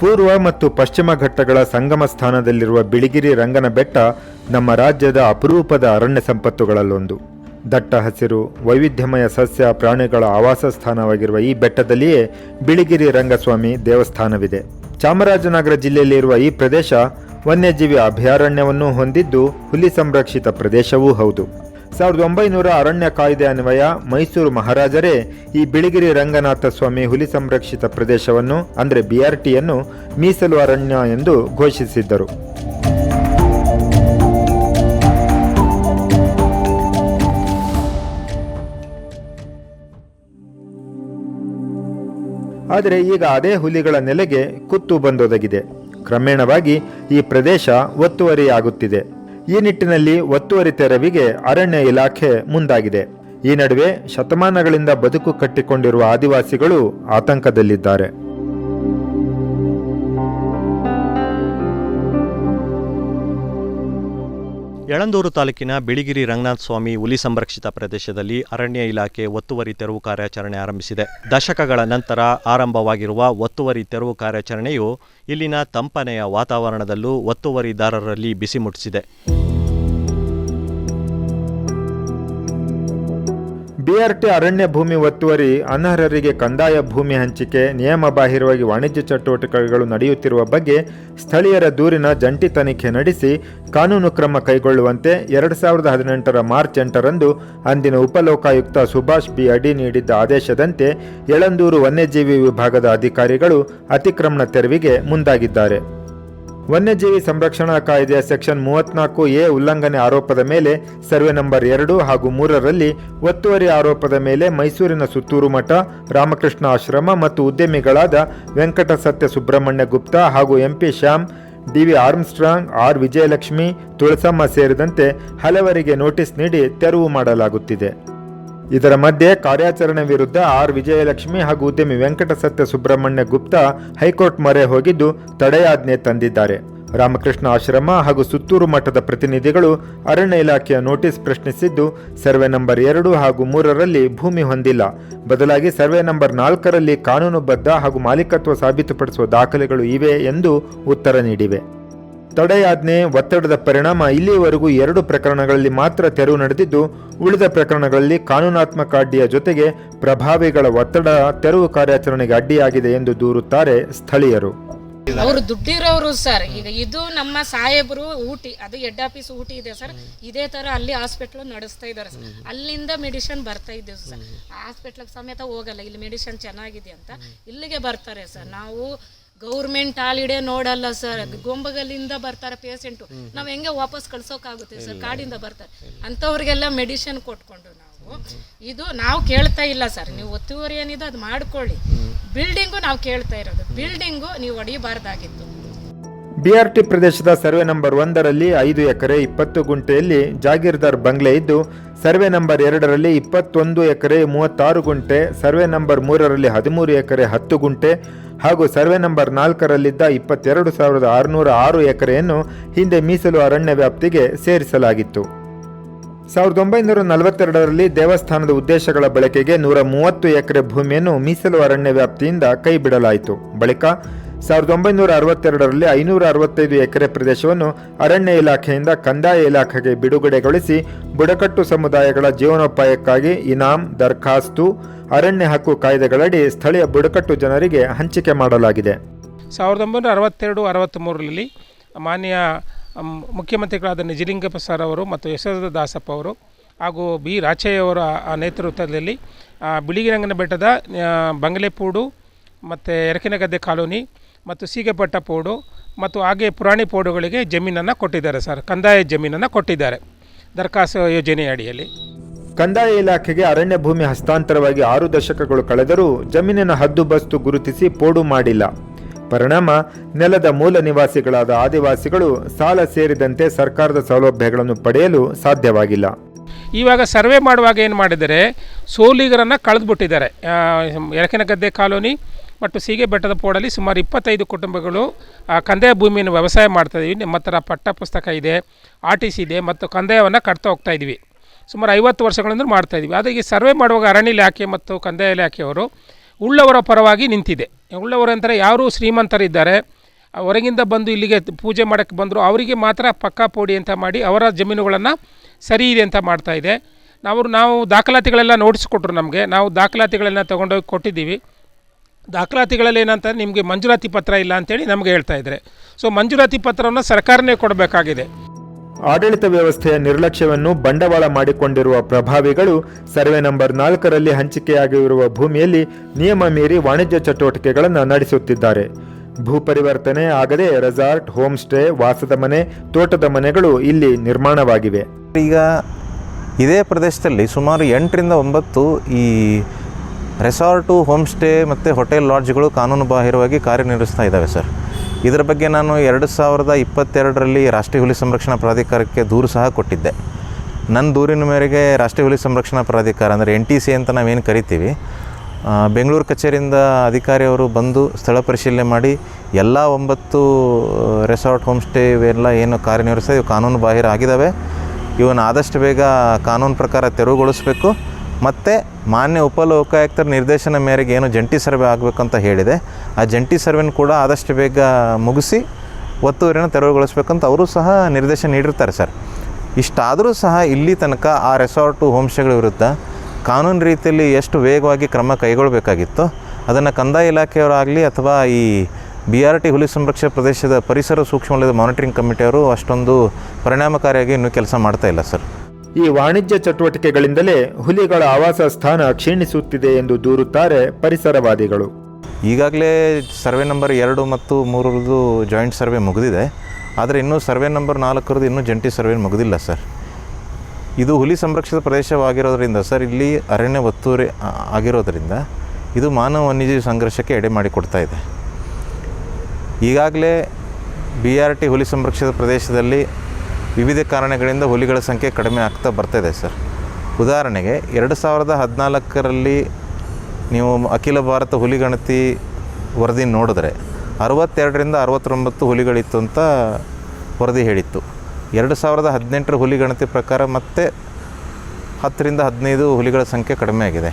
ಪೂರ್ವ ಮತ್ತು ಪಶ್ಚಿಮ ಘಟ್ಟಗಳ ಸಂಗಮ ಸ್ಥಾನದಲ್ಲಿರುವ ಬಿಳಿಗಿರಿ ರಂಗನ ಬೆಟ್ಟ ನಮ್ಮ ರಾಜ್ಯದ ಅಪರೂಪದ ಅರಣ್ಯ ಸಂಪತ್ತುಗಳಲ್ಲೊಂದು. ದಟ್ಟ ಹಸಿರು, ವೈವಿಧ್ಯಮಯ ಸಸ್ಯ, ಪ್ರಾಣಿಗಳ ಆವಾಸ ಸ್ಥಾನವಾಗಿರುವ ಈ ಬೆಟ್ಟದಲ್ಲಿಯೇ ಬಿಳಿಗಿರಿ ರಂಗಸ್ವಾಮಿ ದೇವಸ್ಥಾನವಿದೆ. ಚಾಮರಾಜನಗರ ಜಿಲ್ಲೆಯಲ್ಲಿರುವ ಈ ಪ್ರದೇಶ ವನ್ಯಜೀವಿ ಅಭಯಾರಣ್ಯವನ್ನು ಹೊಂದಿದ್ದು ಹುಲಿ ಸಂರಕ್ಷಿತ ಪ್ರದೇಶವೂ ಹೌದು. ಸಾವಿರದ ಒಂಬೈನೂರ ಅರಣ್ಯ ಕಾಯ್ದೆ ಅನ್ವಯ ಮೈಸೂರು ಮಹಾರಾಜರೇ ಈ ಬಿಳಿಗಿರಿ ರಂಗನಾಥ ಸ್ವಾಮಿ ಹುಲಿ ಸಂರಕ್ಷಿತ ಪ್ರದೇಶವನ್ನು, ಅಂದರೆ ಬಿಆರ್ಟಿಯನ್ನು ಮೀಸಲು ಅರಣ್ಯ ಎಂದು ಘೋಷಿಸಿದ್ದರು. ಆದರೆ ಈಗ ಅದೇ ಹುಲಿಗಳ ನೆಲೆಗೆ ಕುತ್ತು ಬಂದೊದಗಿದೆ. ಕ್ರಮೇಣವಾಗಿ ಈ ಪ್ರದೇಶ ಒತ್ತುವರಿಯಾಗುತ್ತಿದೆ. ಈ ನಿಟ್ಟಿನಲ್ಲಿ ಒತ್ತುವರಿ ತೆರವಿಗೆ ಅರಣ್ಯ ಇಲಾಖೆ ಮುಂದಾಗಿದೆ. ಈ ನಡುವೆ ಶತಮಾನಗಳಿಂದ ಬದುಕು ಕಟ್ಟಿಕೊಂಡಿರುವ ಆದಿವಾಸಿಗಳು ಆತಂಕದಲ್ಲಿದ್ದಾರೆ. ಯಳಂದೂರು ತಾಲೂಕಿನ ಬಿಳಿಗಿರಿ ರಂಗನಾಥ ಸ್ವಾಮಿ ಹುಲಿ ಸಂರಕ್ಷಿತ ಪ್ರದೇಶದಲ್ಲಿ ಅರಣ್ಯ ಇಲಾಖೆ ಒತ್ತುವರಿ ತೆರವು ಕಾರ್ಯಾಚರಣೆ ಆರಂಭಿಸಿದೆ. ದಶಕಗಳ ನಂತರ ಆರಂಭವಾಗಿರುವ ಒತ್ತುವರಿ ತೆರವು ಕಾರ್ಯಾಚರಣೆಯು ಇಲ್ಲಿನ ತಂಪನೆಯ ವಾತಾವರಣದಲ್ಲೂ ಒತ್ತುವರಿದಾರರಲ್ಲಿ ಬಿಸಿ ಮುಟ್ಟಿಸಿದೆ. ಬಿಆರ್ಟಿ ಅರಣ್ಯ ಭೂಮಿ ಒತ್ತುವರಿ, ಅನರ್ಹರಿಗೆ ಕಂದಾಯ ಭೂಮಿ ಹಂಚಿಕೆ ನಿಯಮ ಬಾಹಿರವಾಗಿ ವಾಣಿಜ್ಯ ಚಟುವಟಿಕೆಗಳು ನಡೆಯುತ್ತಿರುವ ಬಗ್ಗೆ ಸ್ಥಳೀಯರ ದೂರಿನ ಜಂಟಿ ತನಿಖೆ ನಡೆಸಿ ಕಾನೂನು ಕ್ರಮ ಕೈಗೊಳ್ಳುವಂತೆ ಎರಡು ಸಾವಿರದ ಹದಿನೆಂಟರ ಮಾರ್ಚ್ ಎಂಟರಂದು ಅಂದಿನ ಉಪಲೋಕಾಯುಕ್ತ ಸುಭಾಷ್ ಬಿ ಅಡಿ ನೀಡಿದ್ದ ಆದೇಶದಂತೆ ಯಳಂದೂರು ವನ್ಯಜೀವಿ ವಿಭಾಗದ ಅಧಿಕಾರಿಗಳು ಅತಿಕ್ರಮಣ ತೆರವಿಗೆ ಮುಂದಾಗಿದ್ದಾರೆ. ವನ್ಯಜೀವಿ ಸಂರಕ್ಷಣಾ ಕಾಯ್ದೆಯ ಸೆಕ್ಷನ್ ಮೂವತ್ನಾಲ್ಕು ಎ ಉಲ್ಲಂಘನೆ ಆರೋಪದ ಮೇಲೆ ಸರ್ವೆ ನಂಬರ್ ಎರಡು ಹಾಗೂ ಮೂರರಲ್ಲಿ ಒತ್ತುವರಿ ಆರೋಪದ ಮೇಲೆ ಮೈಸೂರಿನ ಸುತ್ತೂರು ಮಠ, ರಾಮಕೃಷ್ಣ ಆಶ್ರಮ ಮತ್ತು ಉದ್ಯಮಿಗಳಾದ ವೆಂಕಟ ಸತ್ಯ ಸುಬ್ರಹ್ಮಣ್ಯ ಗುಪ್ತಾ ಹಾಗೂ MP Shyam D V Armstrong, R Vijayalakshmi, Tulasamma ಸೇರಿದಂತೆ ಹಲವರಿಗೆ ನೋಟಿಸ್ ನೀಡಿ ತೆರವು ಮಾಡಲಾಗುತ್ತಿದೆ. ಇದರ ಮಧ್ಯೆ ಕಾರ್ಯಾಚರಣೆ ವಿರುದ್ಧ ಆರ್ ವಿಜಯಲಕ್ಷ್ಮಿ ಹಾಗೂ ಉದ್ಯಮಿ ವೆಂಕಟ ಸತ್ಯ ಸುಬ್ರಹ್ಮಣ್ಯ ಗುಪ್ತಾ ಹೈಕೋರ್ಟ್ ಮೊರೆ ಹೋಗಿದ್ದು ತಡೆಯಾಜ್ಞೆ ತಂದಿದ್ದಾರೆ. ರಾಮಕೃಷ್ಣ ಆಶ್ರಮ ಹಾಗೂ ಸುತ್ತೂರು ಮಠದ ಪ್ರತಿನಿಧಿಗಳು ಅರಣ್ಯ ಇಲಾಖೆಯ ನೋಟಿಸ್ ಪ್ರಶ್ನಿಸಿದ್ದು, ಸರ್ವೆ ನಂಬರ್ ಎರಡು ಹಾಗೂ ಮೂರರಲ್ಲಿ ಭೂಮಿ ಹೊಂದಿಲ್ಲ. ಬದಲಾಗಿ ಸರ್ವೆ ನಂಬರ್ ನಾಲ್ಕರಲ್ಲಿ ಕಾನೂನುಬದ್ಧ ಹಾಗೂ ಮಾಲೀಕತ್ವ ಸಾಬೀತುಪಡಿಸುವ ದಾಖಲೆಗಳು ಇವೆ ಎಂದು ಉತ್ತರ ನೀಡಿವೆ. ತಡೆಯಾಜ್ಞೆ ಒತ್ತಡದ ಪರಿಣಾಮ ಇಲ್ಲಿಯವರೆಗೂ ಎರಡು ಪ್ರಕರಣಗಳಲ್ಲಿ ಮಾತ್ರ ತೆರವು ನಡೆದಿದ್ದು ಉಳಿದ ಪ್ರಕರಣಗಳಲ್ಲಿ ಕಾನೂನಾತ್ಮಕ ಅಡ್ಡಿಯ ಜೊತೆಗೆ ಪ್ರಭಾವಿಗಳ ಒತ್ತಡ ತೆರವು ಕಾರ್ಯಾಚರಣೆಗೆ ಅಡ್ಡಿಯಾಗಿದೆ ಎಂದು ದೂರುತ್ತಾರೆ ಸ್ಥಳೀಯರು. ಅವರು ದುಡ್ಡಿರೋರು ಸರ್ ಈಗ ಇದು ನಮ್ಮ ಸಾಹೇಬರು ಊಟಿ ಅದು ಹೆಡ್ ಆಫೀಸ್ ಊಟಿ ಇದೆ ಸರ್ ಇದೇ ತರ ಅಲ್ಲಿ ಹಾಸ್ಪಿಟ್ಲ್ ನಡೆಸ್ತಾ ಇದ್ದಾರೆ ಸರ್. ಅಲ್ಲಿಂದ ಮೆಡಿಸಿನ್ ಬರ್ತಾ ಇದ್ದೇವೆ ಸರ್. ಹಾಸ್ಪಿಟ್ಲಿಗೆ ಸಮೇತ ಹೋಗಲ್ಲ ಇಲ್ಲಿ ಮೆಡಿಸಿನ್ ಚೆನ್ನಾಗಿದೆ ಅಂತ ಇಲ್ಲಿಗೆ ಬರ್ತಾರೆ ಸರ್. ನಾವು ಗೌರ್ಮೆಂಟ್ ಹಾಲಿಡೇ ನೋಡಲ್ಲ ಸರ್. ಗೊಂಬಗಲ್ಲಿಂದ ಬರ್ತಾರೆ ಪೇಷೆಂಟು ನಾವು ಹೆಂಗೆ ವಾಪಸ್ ಕಳ್ಸೋಕ್ಕಾಗುತ್ತೆ ಸರ್? ಕಾಡಿಂದ ಬರ್ತಾರೆ. ಅಂಥವ್ರಿಗೆಲ್ಲ ಮೆಡಿಸಿನ್ ಕೊಟ್ಕೊಂಡು ನಾವು ಇದು ನಾವು ಕೇಳ್ತಾ ಇಲ್ಲ ಸರ್. ನೀವು ಒತ್ತುವರಿ ಏನಿದೆ ಅದು ಮಾಡ್ಕೊಳ್ಳಿ. ಬಿಲ್ಡಿಂಗು ನಾವು ಕೇಳ್ತಾ ಇರೋದು. ಬಿಲ್ಡಿಂಗು ನೀವು ಹೊಡಿಬಾರ್ದಾಗಿತ್ತು. ಬಿಆರ್ಟಿ ಪ್ರದೇಶದ ಸರ್ವೆ ನಂಬರ್ ಒಂದರಲ್ಲಿ ಐದು ಎಕರೆ ಇಪ್ಪತ್ತು ಗುಂಟೆಯಲ್ಲಿ ಜಾಗೀರ್ದಾರ್ ಬಂಗ್ಲೆ ಇದ್ದು, ಸರ್ವೆ ನಂಬರ್ ಎರಡರಲ್ಲಿ ಇಪ್ಪತ್ತೊಂದು ಎಕರೆ ಮೂವತ್ತಾರು ಗುಂಟೆ, ಸರ್ವೆ ನಂಬರ್ ಮೂರರಲ್ಲಿ ಹದಿಮೂರು ಎಕರೆ ಹತ್ತು ಗುಂಟೆ ಹಾಗೂ ಸರ್ವೆ ನಂಬರ್ ನಾಲ್ಕರಲ್ಲಿದ್ದ ಇಪ್ಪತ್ತೆರಡು ಸಾವಿರದ ಆರುನೂರ ಆರು ಎಕರೆಯನ್ನು ಹಿಂದೆ ಮೀಸಲು ಅರಣ್ಯ ವ್ಯಾಪ್ತಿಗೆ ಸೇರಿಸಲಾಗಿತ್ತು. ಸಾವಿರದ ಒಂಬೈನೂರ ನಲವತ್ತೆರಡರಲ್ಲಿ ದೇವಸ್ಥಾನದ ಉದ್ದೇಶಗಳ ಬಳಕೆಗೆ ನೂರ ಮೂವತ್ತು ಎಕರೆ ಭೂಮಿಯನ್ನು ಮೀಸಲು ಅರಣ್ಯ ವ್ಯಾಪ್ತಿಯಿಂದ ಕೈಬಿಡಲಾಯಿತು. ಬಳಿಕ ಸಾವಿರದ ಒಂಬೈನೂರ ಅರವತ್ತೆರಡರಲ್ಲಿ ಐನೂರ ಅರವತ್ತೈದು ಎಕರೆ ಪ್ರದೇಶವನ್ನು ಅರಣ್ಯ ಇಲಾಖೆಯಿಂದ ಕಂದಾಯ ಇಲಾಖೆಗೆ ಬಿಡುಗಡೆಗೊಳಿಸಿ ಬುಡಕಟ್ಟು ಸಮುದಾಯಗಳ ಜೀವನೋಪಾಯಕ್ಕಾಗಿ ಇನಾಮ್ ದರ್ಖಾಸ್ತು, ಅರಣ್ಯ ಹಕ್ಕು ಕಾಯ್ದೆಗಳಡಿ ಸ್ಥಳೀಯ ಬುಡಕಟ್ಟು ಜನರಿಗೆ ಹಂಚಿಕೆ ಮಾಡಲಾಗಿದೆ. ಸಾವಿರದ ಒಂಬೈನೂರ ಅರವತ್ತೆರಡು, ಅರವತ್ತ್ಮೂರರಲ್ಲಿ ಮಾನ್ಯ ಮುಖ್ಯಮಂತ್ರಿಗಳಾದ ನಿಜಲಿಂಗಪ್ಪ ಸರ್ ಅವರು ಮತ್ತು ಯಶೋಧ ದಾಸಪ್ಪ ಅವರು ಹಾಗೂ ಬಿ. ರಾಚಯ್ಯವರ ನೇತೃತ್ವದಲ್ಲಿ ಬಿಳಿಗಿರಂಗನ ಬೆಟ್ಟದ ಬಂಗಲೆಪೂಡು ಮತ್ತು ಎರಕಿನಗದ್ದೆ ಕಾಲೋನಿ ಮತ್ತು ಸೀಗೆಪಟ್ಟ ಪೋಡು ಮತ್ತು ಹಾಗೆ ಪುರಾಣಿ ಪೋಡುಗಳಿಗೆ ಜಮೀನನ್ನು ಕೊಟ್ಟಿದ್ದಾರೆ ಸರ್. ಕಂದಾಯ ಜಮೀನನ್ನು ಕೊಟ್ಟಿದ್ದಾರೆ. ದರ್ಖಾಸ್ತು ಯೋಜನೆ ಅಡಿಯಲ್ಲಿ. ಕಂದಾಯ ಇಲಾಖೆಗೆ ಅರಣ್ಯ ಭೂಮಿ ಹಸ್ತಾಂತರವಾಗಿ ಆರು ದಶಕಗಳು ಕಳೆದರೂ ಜಮೀನಿನ ಹದ್ದುಬಸ್ತು ಗುರುತಿಸಿ ಪೋಡು ಮಾಡಿಲ್ಲ. ಪರಿಣಾಮ ನೆಲದ ಮೂಲ ನಿವಾಸಿಗಳಾದ ಆದಿವಾಸಿಗಳು ಸಾಲ ಸೇರಿದಂತೆ ಸರ್ಕಾರದ ಸೌಲಭ್ಯಗಳನ್ನು ಪಡೆಯಲು ಸಾಧ್ಯವಾಗಿಲ್ಲ. ಇವಾಗ ಸರ್ವೆ ಮಾಡುವಾಗ ಏನು ಮಾಡಿದರೆ ಸೋಲಿಗರನ್ನು ಕಳೆದುಬಿಟ್ಟಿದ್ದಾರೆ. ಎರಕಿನಗದ್ದೆ ಕಾಲೋನಿ ಮತ್ತು ಸೀಗೆ ಬೆಟ್ಟದ ಪೋಡಲ್ಲಿ ಸುಮಾರು ಇಪ್ಪತ್ತೈದು ಕುಟುಂಬಗಳು ಕಂದಾಯ ಭೂಮಿಯನ್ನು ವ್ಯವಸಾಯ ಮಾಡ್ತಾ ಇದೀವಿ ನಮ್ಮ ಹತ್ರ ಪುಸ್ತಕ ಇದೆ ಆರ್ ಟಿ ಸಿ ಇದೆ ಮತ್ತು ಕಂದಾಯವನ್ನು ಕಟ್ತಾ ಹೋಗ್ತಾ ಇದ್ದೀವಿ. ಸುಮಾರು ಐವತ್ತು ವರ್ಷಗಳಿಂದ ಮಾಡ್ತಾಯಿದ್ವಿ ಈ ಸರ್ವೆ ಮಾಡುವಾಗ ಅರಣ್ಯ ಇಲಾಖೆ ಮತ್ತು ಕಂದಾಯ ಇಲಾಖೆಯವರು ಉಳ್ಳವರ ಪರವಾಗಿ ನಿಂತಿದೆ. ಉಳ್ಳವರು ಅಂದರೆ ಯಾರು ಶ್ರೀಮಂತರಿದ್ದಾರೆ ಹೊರಗಿಂದ ಬಂದು ಇಲ್ಲಿಗೆ ಪೂಜೆ ಮಾಡೋಕ್ಕೆ ಬಂದರು ಅವರಿಗೆ ಮಾತ್ರ ಪಕ್ಕಾ ಪೋಡಿ ಅಂತ ಮಾಡಿ ಅವರ ಜಮೀನುಗಳನ್ನು ಸರಿ ಇದೆ ಅಂತ ಮಾಡ್ತಾಯಿದೆ ನಾವು ನಾವು ದಾಖಲಾತಿಗಳೆಲ್ಲ ನೋಟಿಸ್ ಕೊಟ್ಟರು ನಮಗೆ. ನಾವು ದಾಖಲಾತಿಗಳನ್ನ ತೊಗೊಂಡೋಗಿ ಕೊಟ್ಟಿದ್ದೀವಿ. ದಾಖಲಾತಿಗಳಲ್ಲಿ ಏನಂತಂದರೆ ನಿಮಗೆ ಮಂಜೂರಾತಿ ಪತ್ರ ಇಲ್ಲ ಅಂತೇಳಿ ನಮಗೆ ಹೇಳ್ತಾ ಇದ್ದಾರೆ ಸೊ ಮಂಜೂರಾತಿ ಪತ್ರವನ್ನು ಸರ್ಕಾರನೇ ಕೊಡಬೇಕಾಗಿದೆ. ಆಡಳಿತ ವ್ಯವಸ್ಥೆಯ ನಿರ್ಲಕ್ಷ್ಯವನ್ನು ಬಂಡವಾಳ ಮಾಡಿಕೊಂಡಿರುವ ಪ್ರಭಾವಿಗಳು ಸರ್ವೆ ನಂಬರ್ ನಾಲ್ಕರಲ್ಲಿ ಹಂಚಿಕೆಯಾಗಿರುವ ಭೂಮಿಯಲ್ಲಿ ನಿಯಮ ಮೀರಿ ವಾಣಿಜ್ಯ ಚಟುವಟಿಕೆಗಳನ್ನು ನಡೆಸುತ್ತಿದ್ದಾರೆ. ಭೂ ಪರಿವರ್ತನೆ ಆಗದೆ ರೆಸಾರ್ಟ್ ಹೋಮ್ ಸ್ಟೇ ವಾಸದ ಮನೆ ತೋಟದ ಮನೆಗಳು ಇಲ್ಲಿ ನಿರ್ಮಾಣವಾಗಿವೆ. ಈಗ ಇದೇ ಪ್ರದೇಶದಲ್ಲಿ ಸುಮಾರು ಎಂಟರಿಂದ ಒಂಬತ್ತು ಈ ರೆಸಾರ್ಟು, ಹೋಮ್ ಸ್ಟೇ ಮತ್ತು ಹೋಟೆಲ್ ಲಾಡ್ಜ್ಗಳು ಕಾನೂನು ಬಾಹಿರವಾಗಿ ಕಾರ್ಯನಿರ್ವಹಿಸ್ತಾ ಇದ್ದಾವೆ ಸರ್. ಇದರ ಬಗ್ಗೆ ನಾನು ಎರಡು ಸಾವಿರದ ಇಪ್ಪತ್ತೆರಡರಲ್ಲಿ ರಾಷ್ಟ್ರೀಯ ಹುಲಿ ಸಂರಕ್ಷಣಾ ಪ್ರಾಧಿಕಾರಕ್ಕೆ ದೂರು ಸಹ ಕೊಟ್ಟಿದ್ದೆ. ನನ್ನ ದೂರಿನ ಮೇರೆಗೆ ರಾಷ್ಟ್ರೀಯ ಹುಲಿ ಸಂರಕ್ಷಣಾ ಪ್ರಾಧಿಕಾರ ಅಂದರೆ ಎನ್ ಟಿ ಸಿ ಅಂತ ನಾವೇನು ಕರಿತೀವಿ ಬೆಂಗಳೂರು ಕಚೇರಿಯಿಂದ ಅಧಿಕಾರಿಯವರು ಬಂದು ಸ್ಥಳ ಪರಿಶೀಲನೆ ಮಾಡಿ ಎಲ್ಲ ಒಂಬತ್ತು ರೆಸಾರ್ಟ್, ಹೋಮ್ ಸ್ಟೇ ಇವೆಲ್ಲ ಏನು ಕಾರ್ಯನಿರ್ವಹಿಸ್ತಾ ಇವು ಕಾನೂನು ಬಾಹಿರ ಆಗಿದ್ದಾವೆ ಇವನ್ನ ಆದಷ್ಟು ಬೇಗ ಕಾನೂನು ಪ್ರಕಾರ ತೆರವುಗೊಳಿಸಬೇಕು. ಮತ್ತು ಮಾನ್ಯ ಉಪಲೋಕಾಯುಕ್ತರ ನಿರ್ದೇಶನ ಮೇರೆಗೆ ಏನು ಜಂಟಿ ಸರ್ವೆ ಆಗಬೇಕಂತ ಹೇಳಿದೆ. ಆ ಜಂಟಿ ಸರ್ವೆನ ಕೂಡ ಆದಷ್ಟು ಬೇಗ ಮುಗಿಸಿ ಒತ್ತುವರಿನ ತೆರವುಗೊಳಿಸ್ಬೇಕಂತ ಅವರು ಸಹ ನಿರ್ದೇಶನ ನೀಡಿರ್ತಾರೆ ಸರ್. ಇಷ್ಟಾದರೂ ಸಹ ಇಲ್ಲಿ ತನಕ ಆ ರೆಸಾರ್ಟು ಹೋಮ್ಸ್ಟೇಗಳ ವಿರುದ್ಧ ಕಾನೂನು ರೀತಿಯಲ್ಲಿ ಎಷ್ಟು ವೇಗವಾಗಿ ಕ್ರಮ ಕೈಗೊಳ್ಳಬೇಕಾಗಿತ್ತು ಅದನ್ನು ಕಂದಾಯ ಇಲಾಖೆಯವರಾಗಲಿ ಅಥವಾ ಈ ಬಿ ಆರ್ ಟಿ ಹುಲಿ ಸಂರಕ್ಷಣಾ ಪ್ರದೇಶದ ಪರಿಸರ ಸೂಕ್ಷ್ಮ ವಲಯದ ಮಾನಿಟರಿಂಗ್ ಕಮಿಟಿಯವರು ಅಷ್ಟೊಂದು ಪರಿಣಾಮಕಾರಿಯಾಗಿ ಇನ್ನೂ ಕೆಲಸ ಮಾಡ್ತಾ ಇಲ್ಲ ಸರ್. ಈ ವಾಣಿಜ್ಯ ಚಟುವಟಿಕೆಗಳಿಂದಲೇ ಹುಲಿಗಳ ಆವಾಸ ಸ್ಥಾನ ಕ್ಷೀಣಿಸುತ್ತಿದೆ ಎಂದು ದೂರುತ್ತಾರೆ ಪರಿಸರವಾದಿಗಳು. ಈಗಾಗಲೇ ಸರ್ವೆ ನಂಬರ್ ಎರಡು ಮತ್ತು ಮೂರರದು ಜಾಯಿಂಟ್ ಸರ್ವೆ ಮುಗಿದಿದೆ. ಆದರೆ ಇನ್ನೂ ಸರ್ವೆ ನಂಬರ್ ನಾಲ್ಕರದ್ದು ಇನ್ನೂ ಜಂಟಿ ಸರ್ವೆ ಮುಗಿದಿಲ್ಲ ಸರ್. ಇದು ಹುಲಿ ಸಂರಕ್ಷಿತ ಪ್ರದೇಶವಾಗಿರೋದ್ರಿಂದ ಸರ್, ಇಲ್ಲಿ ಅರಣ್ಯ ಒತ್ತುವರಿ ಆಗಿರೋದರಿಂದ ಇದು ಮಾನವ ವನ್ಯಜೀವಿ ಸಂಘರ್ಷಕ್ಕೆ ಎಡೆ ಮಾಡಿಕೊಡ್ತಾ ಇದೆ. ಈಗಾಗಲೇ ಬಿ ಆರ್ ಟಿ ಹುಲಿ ಸಂರಕ್ಷಿತ ಪ್ರದೇಶದಲ್ಲಿ ವಿವಿಧ ಕಾರಣಗಳಿಂದ ಹುಲಿಗಳ ಸಂಖ್ಯೆ ಕಡಿಮೆ ಆಗ್ತಾ ಬರ್ತಾ ಇದೆ ಸರ್. ಉದಾಹರಣೆಗೆ ಎರಡು ಸಾವಿರದ ಹದಿನಾಲ್ಕರಲ್ಲಿ ನೀವು ಅಖಿಲ ಭಾರತ ಹುಲಿ ಗಣತಿ ವರದಿ ನೋಡಿದ್ರೆ ಅರವತ್ತೆರಡರಿಂದ ಅರವತ್ತೊಂಬತ್ತು ಹುಲಿಗಳಿತ್ತು ಅಂತ ವರದಿ ಹೇಳಿತ್ತು. ಎರಡು ಸಾವಿರದ ಹದಿನೆಂಟರ ಹುಲಿ ಗಣತಿ ಪ್ರಕಾರ ಮತ್ತೆ ಹತ್ತರಿಂದ ಹದಿನೈದು ಹುಲಿಗಳ ಸಂಖ್ಯೆ ಕಡಿಮೆ ಆಗಿದೆ.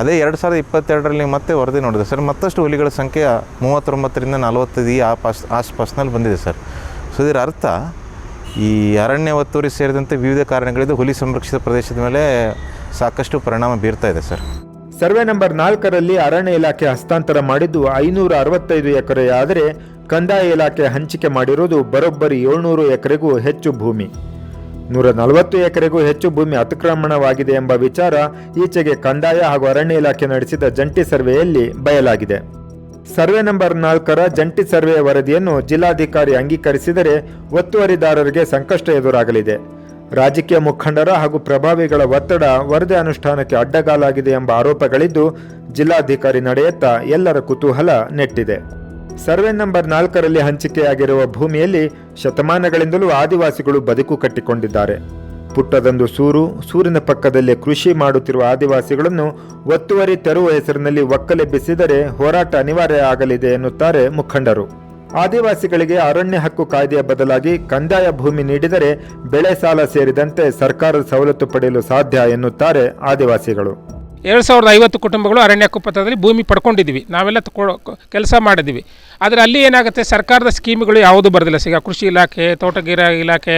ಅದೇ ಎರಡು ಸಾವಿರದ ಇಪ್ಪತ್ತೆರಡರಲ್ಲಿ ಮತ್ತೆ ವರದಿ ನೋಡಿದೆ ಸರ್, ಮತ್ತಷ್ಟು ಹುಲಿಗಳ ಸಂಖ್ಯೆ ಮೂವತ್ತೊಂಬತ್ತರಿಂದ ನಲವತ್ತೈದು ಆ ಪಾಸ್ ಆಸ್ಪಾಸ್ನಲ್ಲಿ ಬಂದಿದೆ ಸರ್. ಸೊ ಇದರ ಅರ್ಥ ಈ ಅರಣ್ಯ ಒತ್ತುವರಿ ಸೇರಿದಂತೆ ವಿವಿಧ ಕಾರಣಗಳಿಂದ ಹುಲಿ ಸಂರಕ್ಷಿತ ಪ್ರದೇಶದ ಮೇಲೆ ಸಾಕಷ್ಟು ಪರಿಣಾಮ ಬೀರ್ತಾ ಇದೆ, ಸರ್. ಸರ್ವೆ ನಂಬರ್ ನಾಲ್ಕರಲ್ಲಿ ಅರಣ್ಯ ಇಲಾಖೆ ಹಸ್ತಾಂತರ ಮಾಡಿದ್ದು ಐನೂರ ಅರವತ್ತೈದು ಎಕರೆಯಾದರೆ ಕಂದಾಯ ಇಲಾಖೆ ಹಂಚಿಕೆ ಮಾಡಿರುವುದು ಬರೋಬ್ಬರಿ ಏಳ್ನೂರು ಎಕರೆಗೂ ಹೆಚ್ಚು ಭೂಮಿ. ನೂರ ನಲವತ್ತು ಎಕರೆಗೂ ಹೆಚ್ಚು ಭೂಮಿ ಅತಿಕ್ರಮಣವಾಗಿದೆ ಎಂಬ ವಿಚಾರ ಈಚೆಗೆ ಕಂದಾಯ ಹಾಗೂ ಅರಣ್ಯ ಇಲಾಖೆ ನಡೆಸಿದ ಜಂಟಿ ಸರ್ವೆಯಲ್ಲಿ ಬಯಲಾಗಿದೆ. ಸರ್ವೆ ನಂಬರ್ ನಾಲ್ಕರ ಜಂಟಿ ಸರ್ವೆ ವರದಿಯನ್ನು ಜಿಲ್ಲಾಧಿಕಾರಿ ಅಂಗೀಕರಿಸಿದರೆ ಒತ್ತುವರಿದಾರರಿಗೆ ಸಂಕಷ್ಟ ಎದುರಾಗಲಿದೆ. ರಾಜಕೀಯ ಮುಖಂಡರ ಹಾಗೂ ಪ್ರಭಾವಿಗಳ ಒತ್ತಡ ವರದಿ ಅನುಷ್ಠಾನಕ್ಕೆ ಅಡ್ಡಗಾಲಾಗಿದೆ ಎಂಬ ಆರೋಪಗಳಿದ್ದು, ಜಿಲ್ಲಾಧಿಕಾರಿ ನಡೆಯತ್ತ ಎಲ್ಲರ ಕುತೂಹಲ ನೆಟ್ಟಿದೆ. ಸರ್ವೆ ನಂಬರ್ ನಾಲ್ಕರಲ್ಲಿ ಹಂಚಿಕೆಯಾಗಿರುವ ಭೂಮಿಯಲ್ಲಿ ಶತಮಾನಗಳಿಂದಲೂ ಆದಿವಾಸಿಗಳು ಬದುಕು ಕಟ್ಟಿಕೊಂಡಿದ್ದಾರೆ. ಪುಟ್ಟದೊಂದು ಸೂರು, ಸೂರಿನ ಪಕ್ಕದಲ್ಲಿ ಕೃಷಿ ಮಾಡುತ್ತಿರುವ ಆದಿವಾಸಿಗಳನ್ನು ಒತ್ತುವರಿ ತರುವ ಹೆಸರಿನಲ್ಲಿ ಒಕ್ಕಲೆಬ್ಬಿಸಿದರೆ ಹೋರಾಟ ಅನಿವಾರ್ಯ ಆಗಲಿದೆ ಎನ್ನುತ್ತಾರೆ ಮುಖಂಡರು. ಆದಿವಾಸಿಗಳಿಗೆ ಅರಣ್ಯ ಹಕ್ಕು ಕಾಯ್ದೆಯ ಬದಲಾಗಿ ಕಂದಾಯ ಭೂಮಿ ನೀಡಿದರೆ ಬೆಳೆ ಸಾಲ ಸೇರಿದಂತೆ ಸರ್ಕಾರದ ಸವಲತ್ತು ಪಡೆಯಲು ಸಾಧ್ಯ ಎನ್ನುತ್ತಾರೆ ಆದಿವಾಸಿಗಳು. ಎರಡು ಸಾವಿರದ ಐವತ್ತು ಕುಟುಂಬಗಳು ಅರಣ್ಯ ಕುಪ್ಪತ್ತದಲ್ಲಿ ಭೂಮಿ ಪಡ್ಕೊಂಡಿದ್ದೀವಿ. ನಾವೆಲ್ಲ ಕೆಲಸ ಮಾಡಿದ್ದೀವಿ. ಆದರೆ ಅಲ್ಲಿ ಏನಾಗುತ್ತೆ? ಸರ್ಕಾರದ ಸ್ಕೀಮ್ಗಳು ಯಾವುದು ಬರೋದಿಲ್ಲ. ಸಿಗ ಕೃಷಿ ಇಲಾಖೆ ತೋಟಗಿರ ಇಲಾಖೆ,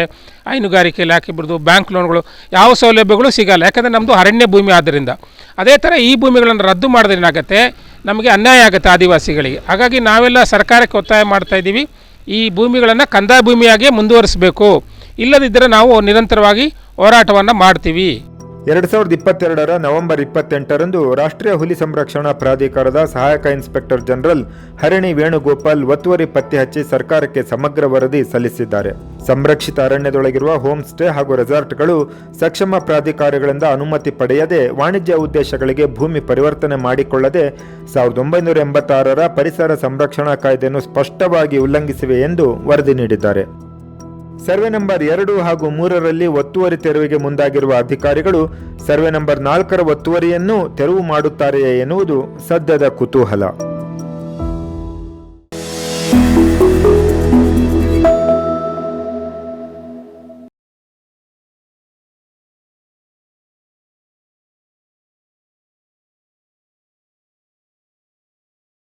ಹೈನುಗಾರಿಕೆ ಇಲಾಖೆ ಬಿಡೋದು ಬ್ಯಾಂಕ್ ಲೋನ್ಗಳು ಯಾವ ಸೌಲಭ್ಯಗಳು ಸಿಗಲ್ಲ. ಯಾಕಂದರೆ ನಮ್ಮದು ಅರಣ್ಯ ಭೂಮಿ ಆದ್ದರಿಂದ ಅದೇ ಥರ ಈ ಭೂಮಿಗಳನ್ನು ರದ್ದು ಮಾಡಿದ್ರೆ ಏನಾಗುತ್ತೆ? ನಮಗೆ ಅನ್ಯಾಯ ಆಗುತ್ತೆ ಆದಿವಾಸಿಗಳಿಗೆ. ಹಾಗಾಗಿ ನಾವೆಲ್ಲ ಸರ್ಕಾರಕ್ಕೆ ಒತ್ತಾಯ ಮಾಡ್ತಾಯಿದ್ದೀವಿ ಈ ಭೂಮಿಗಳನ್ನು ಕಂದಾಯ ಭೂಮಿಯಾಗಿ ಮುಂದುವರಿಸಬೇಕು. ಇಲ್ಲದಿದ್ದರೆ ನಾವು ನಿರಂತರವಾಗಿ ಹೋರಾಟವನ್ನು ಮಾಡ್ತೀವಿ. ಎರಡು ಸಾವಿರದ ಇಪ್ಪತ್ತೆರಡರ ನವೆಂಬರ್ ಇಪ್ಪತ್ತೆಂಟರಂದು ರಾಷ್ಟ್ರೀಯ ಹುಲಿ ಸಂರಕ್ಷಣಾ ಪ್ರಾಧಿಕಾರದ ಸಹಾಯಕ ಇನ್ಸ್ಪೆಕ್ಟರ್ ಜನರಲ್ ಹರಿಣಿ ವೇಣುಗೋಪಾಲ್ ಒತ್ತುವರಿ ಪತ್ತೆ ಹಚ್ಚಿ ಸರ್ಕಾರಕ್ಕೆ ಸಮಗ್ರ ವರದಿ ಸಲ್ಲಿಸಿದ್ದಾರೆ. ಸಂರಕ್ಷಿತ ಅರಣ್ಯದೊಳಗಿರುವ ಹೋಮ್ ಸ್ಟೇ ಹಾಗೂ ರೆಸಾರ್ಟ್ಗಳು ಸಕ್ಷಮ ಪ್ರಾಧಿಕಾರಗಳಿಂದ ಅನುಮತಿ ಪಡೆಯದೆ ವಾಣಿಜ್ಯ ಉದ್ದೇಶಗಳಿಗೆ ಭೂಮಿ ಪರಿವರ್ತನೆ ಮಾಡಿಕೊಳ್ಳದೆ ಸಾವಿರದ ಒಂಬೈನೂರ ಎಂಬತ್ತಾರರ ಪರಿಸರ ಸಂರಕ್ಷಣಾ ಕಾಯ್ದೆಯನ್ನು ಸ್ಪಷ್ಟವಾಗಿ ಉಲ್ಲಂಘಿಸಿವೆ ಎಂದು ವರದಿ ನೀಡಿದ್ದಾರೆ. ಸರ್ವೆ ನಂಬರ್ ಎರಡು ಹಾಗೂ ಮೂರರಲ್ಲಿ ಒತ್ತುವರಿ ತೆರವಿಗೆ ಮುಂದಾಗಿರುವ ಅಧಿಕಾರಿಗಳು ಸರ್ವೆ ನಂಬರ್ ನಾಲ್ಕರ ಒತ್ತುವರಿಯನ್ನು ತೆರವು ಮಾಡುತ್ತಾರೆಯೇ ಎನ್ನುವುದು ಸದ್ಯದ ಕುತೂಹಲ.